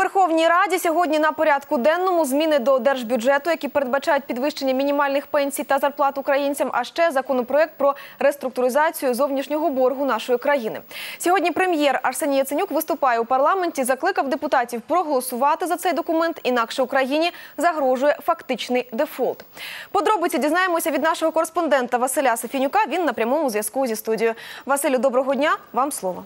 Верховній Раді сьогодні на порядку денному зміни до держбюджету, які передбачають підвищення мінімальних пенсій та зарплат українцям, а ще законопроект про реструктуризацію зовнішнього боргу нашої країни. Сьогодні прем'єр Арсеній Яценюк виступає у парламенті, закликав депутатів проголосувати за цей документ, інакше Україні загрожує фактичний дефолт. Подробиці дізнаємося від нашого кореспондента Василя Софінюка. Він на прямому зв'язку зі студією. Василю, доброго дня. Вам слово.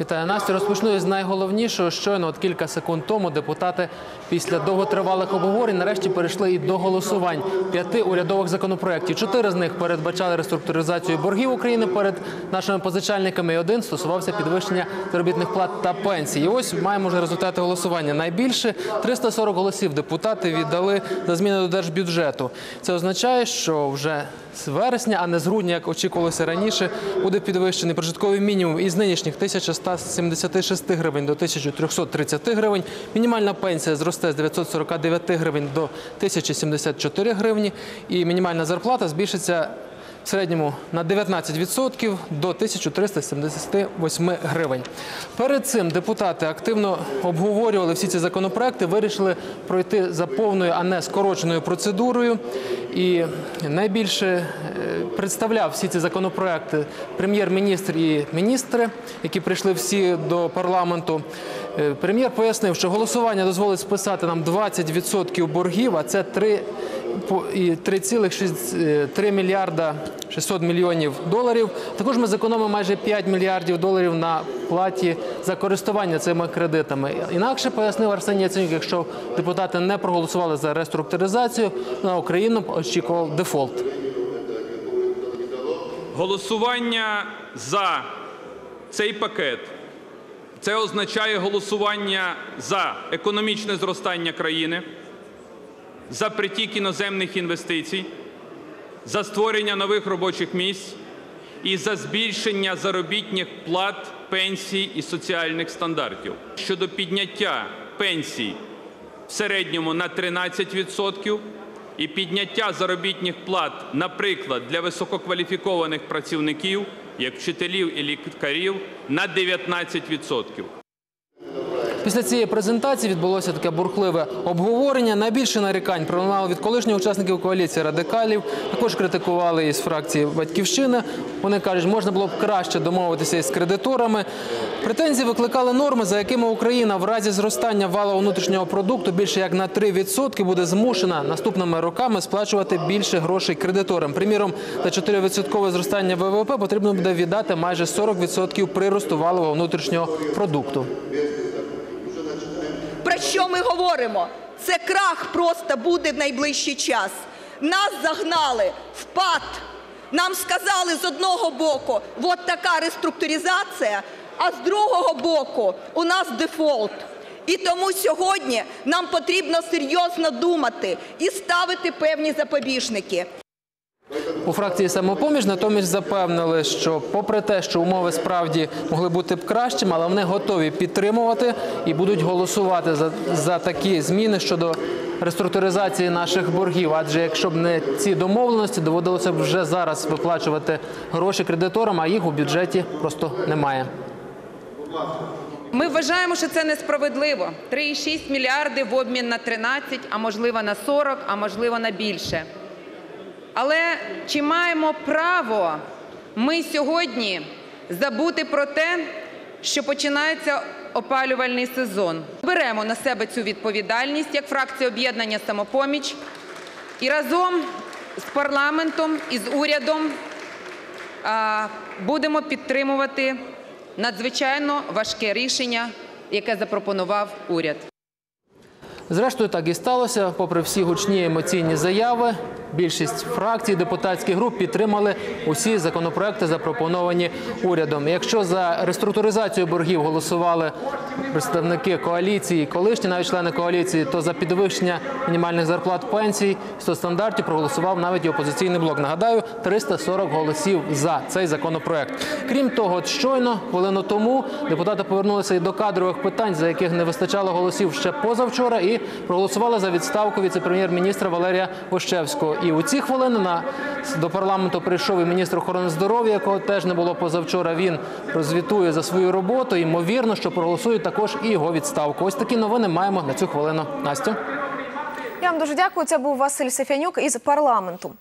Вітаю Настю. Розпочну з найголовнішого. Щойно от кілька секунд тому депутати після довготривалих обговорень нарешті перейшли і до голосувань п'яти урядових законопроєктів. Чотири з них передбачали реструктуризацію боргів України перед нашими позичальниками. і Один стосувався підвищення заробітних плат та пенсій. І ось маємо вже результати голосування. Найбільше 340 голосів депутати віддали за зміни до держбюджету. Це означає, що вже з вересня, а не з грудня, як очікувалося раніше, буде підвищений прожитковий мінімум із нинішніх 1176 гривень до 1330 гривень. Мінімальна пенсія зросте з 949 гривень до 1074 гривні. І мінімальна зарплата збільшиться в середньому на 19% до 1378 гривень. Перед цим депутати активно обговорювали всі ці законопроекти, вирішили пройти за повною, а не скороченою процедурою. І найбільше е, представляв всі ці законопроекти прем'єр-міністр і міністри, які прийшли всі до парламенту. Е, Прем'єр пояснив, що голосування дозволить списати нам 20% боргів, а це 3 по- і 3,3 мільярда 600 мільйонів доларів. Також ми зекономимо майже 5 мільярдів доларів на платі за користування цими кредитами. Інакше пояснив Арсеній Яценюк, якщо депутати не проголосували за реструктуризацію, на Україну очікував дефолт. Голосування за цей пакет це означає голосування за економічне зростання країни, за притік іноземних інвестицій, за створення нових робочих місць і за збільшення заробітних плат, пенсій і соціальних стандартів. Щодо підняття пенсій в середньому на 13% і підняття заробітних плат, наприклад, для висококваліфікованих працівників, як вчителів і лікарів, на 19%. Після цієї презентації відбулося таке бурхливе обговорення. Найбільше нарікань пролунало від колишніх учасників коаліції радикалів. Також критикували із фракції Батьківщина. Вони кажуть, можна було б краще домовитися із кредиторами. Претензії викликали норми, за якими Україна в разі зростання валового внутрішнього продукту більше як на 3% буде змушена наступними роками сплачувати більше грошей кредиторам. Приміром, за 4% зростання ВВП потрібно буде віддати майже 40% приросту валового внутрішнього продукту. Що ми говоримо? Це крах просто буде в найближчий час. Нас загнали в пад. Нам сказали з одного боку, от така реструктуризація, а з другого боку у нас дефолт. І тому сьогодні нам потрібно серйозно думати і ставити певні запобіжники. У фракції самопоміж натомість запевнили, що попри те, що умови справді могли бути б кращими, але вони готові підтримувати і будуть голосувати за, за такі зміни щодо реструктуризації наших боргів. Адже якщо б не ці домовленості, доводилося б вже зараз виплачувати гроші кредиторам, а їх у бюджеті просто немає. Ми вважаємо, що це несправедливо. 3,6 мільярди в обмін на 13, а можливо на 40, а можливо на більше. Але чи маємо право ми сьогодні забути про те, що починається опалювальний сезон? Беремо на себе цю відповідальність як фракція об'єднання самопоміч і разом з парламентом і з урядом будемо підтримувати надзвичайно важке рішення, яке запропонував уряд. Зрештою, так і сталося. Попри всі гучні емоційні заяви, більшість фракцій, депутатських груп підтримали усі законопроекти, запропоновані урядом. Якщо за реструктуризацію боргів голосували представники коаліції, колишні навіть члени коаліції, то за підвищення мінімальних зарплат пенсій 100 стандартів проголосував навіть і опозиційний блок. Нагадаю, 340 голосів за цей законопроект. Крім того, щойно хвилину тому депутати повернулися і до кадрових питань, за яких не вистачало голосів ще позавчора, і проголосували за відставку віце-прем'єр-міністра Валерія Вощевського. І у ці хвилини на до парламенту прийшов і міністр охорони здоров'я, якого теж не було позавчора. Він розвітує за свою роботу. Ймовірно, що проголосують також і його відставку. Ось такі новини маємо на цю хвилину. Настю. Я вам дуже дякую. Це був Василь Сефянюк із парламенту.